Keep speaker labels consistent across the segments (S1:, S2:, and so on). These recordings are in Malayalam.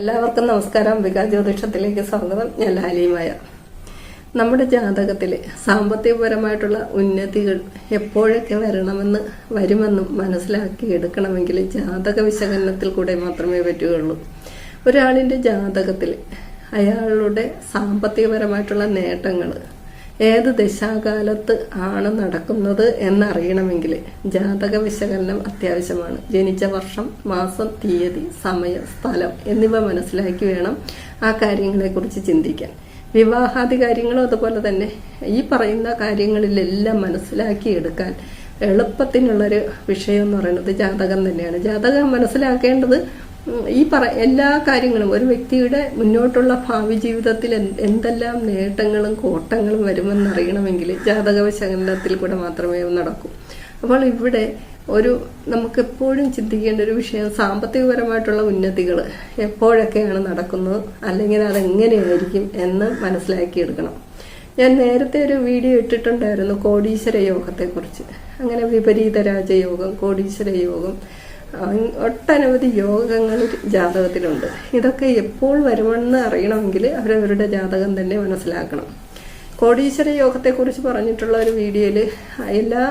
S1: എല്ലാവർക്കും നമസ്കാരം. വികാസ് ജ്യോതിഷത്തിലേക്ക് സ്വാഗതം. ഞാൻ ലാലിമായ നമ്മുടെ ജാതകത്തിൽ സാമ്പത്തികപരമായിട്ടുള്ള ഉന്നതികൾ എപ്പോഴൊക്കെ വരണമെന്ന് വരുമെന്നും മനസ്സിലാക്കി എടുക്കണമെങ്കിൽ ജാതക വിശകലനത്തിൽ കൂടെ മാത്രമേ പറ്റുകയുള്ളൂ. ഒരാളിന്റെ ജാതകത്തിൽ അയാളുടെ സാമ്പത്തികപരമായിട്ടുള്ള നേട്ടങ്ങൾ ഏത് ദശാകാലത്ത് ആണ് നടക്കുന്നത് എന്നറിയണമെങ്കിൽ ജാതക വിശകലനം അത്യാവശ്യമാണ്. ജനിച്ച വർഷം മാസം തീയതി സമയം സ്ഥലം എന്നിവ മനസ്സിലാക്കി വേണം ആ കാര്യങ്ങളെക്കുറിച്ച് ചിന്തിക്കാൻ. വിവാഹാദി കാര്യങ്ങളും അതുപോലെ തന്നെ ഈ പറയുന്ന കാര്യങ്ങളിലെല്ലാം മനസ്സിലാക്കി എടുക്കാൻ എളുപ്പത്തിനുള്ളൊരു വിഷയം എന്ന് പറയുന്നത് ജാതകം തന്നെയാണ്. ജാതകം മനസ്സിലാക്കേണ്ടത് ഈ പറ എല്ലാ കാര്യങ്ങളും ഒരു വ്യക്തിയുടെ മുന്നോട്ടുള്ള ഭാവി ജീവിതത്തിൽ എന്തെല്ലാം നേട്ടങ്ങളും കോട്ടങ്ങളും വരുമെന്നറിയണമെങ്കിൽ ജാതക വിശകലനത്തിൽ കൂടെ മാത്രമേ നടക്കൂ. അപ്പോൾ ഇവിടെ ഒരു നമുക്ക് എപ്പോഴും ചിന്തിക്കേണ്ട ഒരു വിഷയം സാമ്പത്തികപരമായിട്ടുള്ള ഉന്നതികൾ എപ്പോഴൊക്കെയാണ് നടക്കുന്നത് അല്ലെങ്കിൽ അതെങ്ങനെയായിരിക്കും എന്ന് മനസ്സിലാക്കിയെടുക്കണം ഞാൻ നേരത്തെ ഒരു വീഡിയോ ഇട്ടിട്ടുണ്ടായിരുന്നു കോടീശ്വര യോഗത്തെക്കുറിച്ച്. അങ്ങനെ വിപരീത രാജയോഗം കോടീശ്വര യോഗം ഒട്ടനവധി യോഗങ്ങൾ ജാതകത്തിലുണ്ട്. ഇതൊക്കെ എപ്പോൾ വരുമെന്ന് അറിയണമെങ്കിൽ അവരവരുടെ ജാതകം തന്നെ മനസ്സിലാക്കണം. കോടീശ്വര യോഗത്തെക്കുറിച്ച് പറഞ്ഞിട്ടുള്ള ഒരു വീഡിയോയിൽ എല്ലാ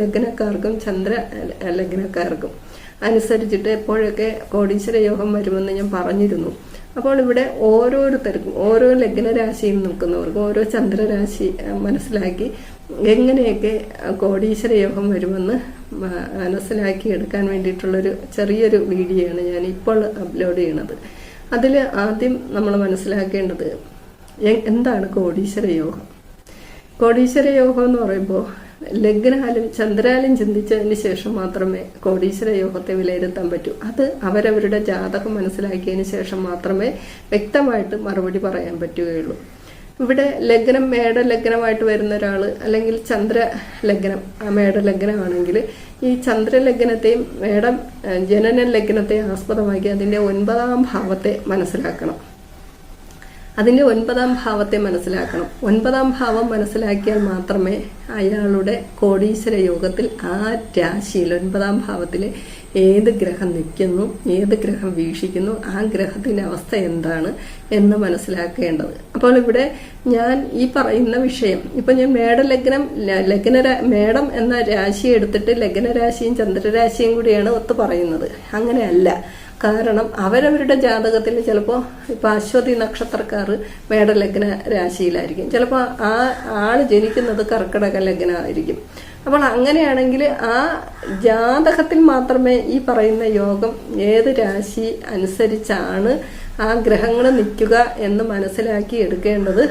S1: ലഗ്നക്കാർക്കും ചന്ദ്ര ലഗ്നക്കാർക്കും അനുസരിച്ചിട്ട് എപ്പോഴൊക്കെ കോടീശ്വര യോഗം വരുമെന്ന് ഞാൻ പറഞ്ഞിരുന്നു. അപ്പോൾ ഇവിടെ ഓരോരുത്തർക്കും ഓരോ ലഗ്നരാശിയിൽ നിൽക്കുന്നവർക്കും ഓരോ ചന്ദ്രരാശി മനസ്സിലാക്കി എങ്ങനെയൊക്കെ കോടീശ്വര യോഗം വരുമെന്ന് മനസ്സിലാക്കി എടുക്കാൻ വേണ്ടിയിട്ടുള്ളൊരു ചെറിയൊരു വീഡിയോ ആണ് ഞാൻ ഇപ്പോൾ അപ്ലോഡ് ചെയ്യണത്. അതിൽ ആദ്യം നമ്മൾ മനസ്സിലാക്കേണ്ടത് എന്താണ് കോടീശ്വര യോഗം? കോടീശ്വര യോഗം എന്ന് പറയുമ്പോൾ ലഗ്നാലും ചന്ദ്രാലും ചിന്തിച്ചതിന് ശേഷം മാത്രമേ കോടീശ്വര യോഗത്തെ വിലയിരുത്താൻ പറ്റൂ. അത് അവരവരുടെ ജാതകം മനസ്സിലാക്കിയതിന് ശേഷം മാത്രമേ വ്യക്തമായിട്ട് മറുപടി പറയാൻ പറ്റുകയുള്ളൂ. ഇവിടെ ലഗ്നം മേട ലഗ്നമായിട്ട് വരുന്ന ഒരാൾ അല്ലെങ്കിൽ ചന്ദ്ര ലഗ്നം ആ മേട ലഗ്നമാണെങ്കിൽ ഈ ചന്ദ്ര ലഗ്നത്തെയും മേടം ജനന ലഗ്നത്തെയും ആസ്പദമാക്കി അതിന്റെ ഒൻപതാം ഭാവത്തെ മനസ്സിലാക്കണം. അതിന്റെ ഒൻപതാം ഭാവത്തെ മനസ്സിലാക്കണം. ഒൻപതാം ഭാവം മനസ്സിലാക്കിയാൽ മാത്രമേ അയാളുടെ കോടീശ്വര യോഗത്തിൽ ആ രാശിയിൽ ഒൻപതാം ഭാവത്തിൽ ഏത് ഗ്രഹം നിൽക്കുന്നു ഏത് ഗ്രഹം വീക്ഷിക്കുന്നു ആ ഗ്രഹത്തിന്റെ അവസ്ഥ എന്താണ് എന്ന് മനസ്സിലാക്കേണ്ടത്. അപ്പോൾ ഇവിടെ ഞാൻ ഈ പറയുന്ന വിഷയം ഇപ്പൊ ഞാൻ മേടലഗ്നം ലഗ്ന മേടം എന്ന രാശി എടുത്തിട്ട് ലഗ്നരാശിയും ചന്ദ്രരാശിയും കൂടിയാണ് ഒത്തു പറയുന്നത്. അങ്ങനെയല്ല. കാരണം അവരവരുടെ ജാതകത്തിൽ ചിലപ്പോൾ ഇപ്പൊ അശ്വതി നക്ഷത്രക്കാർ മേടലഗ്ന രാശിയിലായിരിക്കും. ചിലപ്പോൾ ആ ആൾ ജനിക്കുന്നത് കർക്കിടക ലഗ്നമായിരിക്കും അപ്പോൾ അങ്ങനെയാണെങ്കിൽ ആ ജാതകത്തിൽ മാത്രമേ ഈ പറയുന്ന യോഗം ഏത് രാശി അനുസരിച്ചാണ് ആ ഗ്രഹങ്ങൾ നിൽക്കുക എന്ന് മനസ്സിലാക്കി എടുക്കേണ്ടത്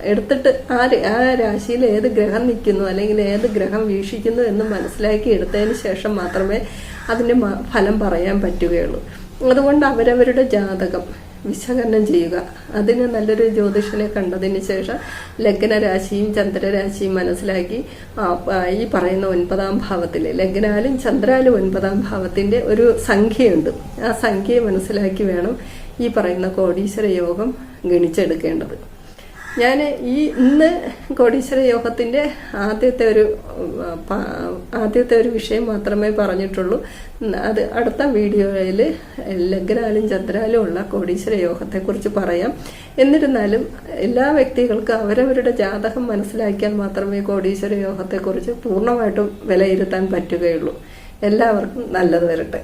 S1: എടുത്തിട്ട് ആ ആ രാശിയിൽ ഏത് ഗ്രഹം നിൽക്കുന്നു അല്ലെങ്കിൽ ഏത് ഗ്രഹം വീക്ഷിക്കുന്നു എന്ന് മനസ്സിലാക്കി എടുത്തതിന് ശേഷം മാത്രമേ അതിന്റെ ഫലം പറയാൻ പറ്റുകയുള്ളൂ. അതുകൊണ്ട് അവരവരുടെ ജാതകം വിശകലനം ചെയ്യുക. അതിന് നല്ലൊരു ജ്യോതിഷനെ കണ്ടതിന് ശേഷം ലഗ്നരാശിയും ചന്ദ്രരാശിയും മനസ്സിലാക്കി ഈ പറയുന്ന ഒൻപതാം ഭാവത്തിൽ ലഗ്നാലും ചന്ദ്രാലും ഒൻപതാം ഭാവത്തിന്റെ ഒരു സംഖ്യയുണ്ട്. ആ സംഖ്യയെ മനസ്സിലാക്കി വേണം ഈ പറയുന്ന കോടീശ്വര യോഗം ഗണിച്ചെടുക്കേണ്ടത്. ഞാൻ ഈ ഇന്ന് കോടീശ്വര യോഗത്തിന്റെ ആദ്യത്തെ ഒരു ആദ്യത്തെ ഒരു വിഷയം മാത്രമേ പറഞ്ഞിട്ടുള്ളൂ. അത് അടുത്ത വീഡിയോയിൽ ലഗ്നാലും ചന്ദ്രാലും ഉള്ള കോടീശ്വര യോഗത്തെക്കുറിച്ച് പറയാം. എന്നിരുന്നാലും എല്ലാ വ്യക്തികൾക്കും അവരവരുടെ ജാതകം മനസ്സിലാക്കിയാൽ മാത്രമേ കോടീശ്വര യോഗത്തെക്കുറിച്ച് പൂർണമായിട്ടും വിലയിരുത്താൻ പറ്റുകയുള്ളൂ. എല്ലാവർക്കും നല്ലത് വരട്ടെ.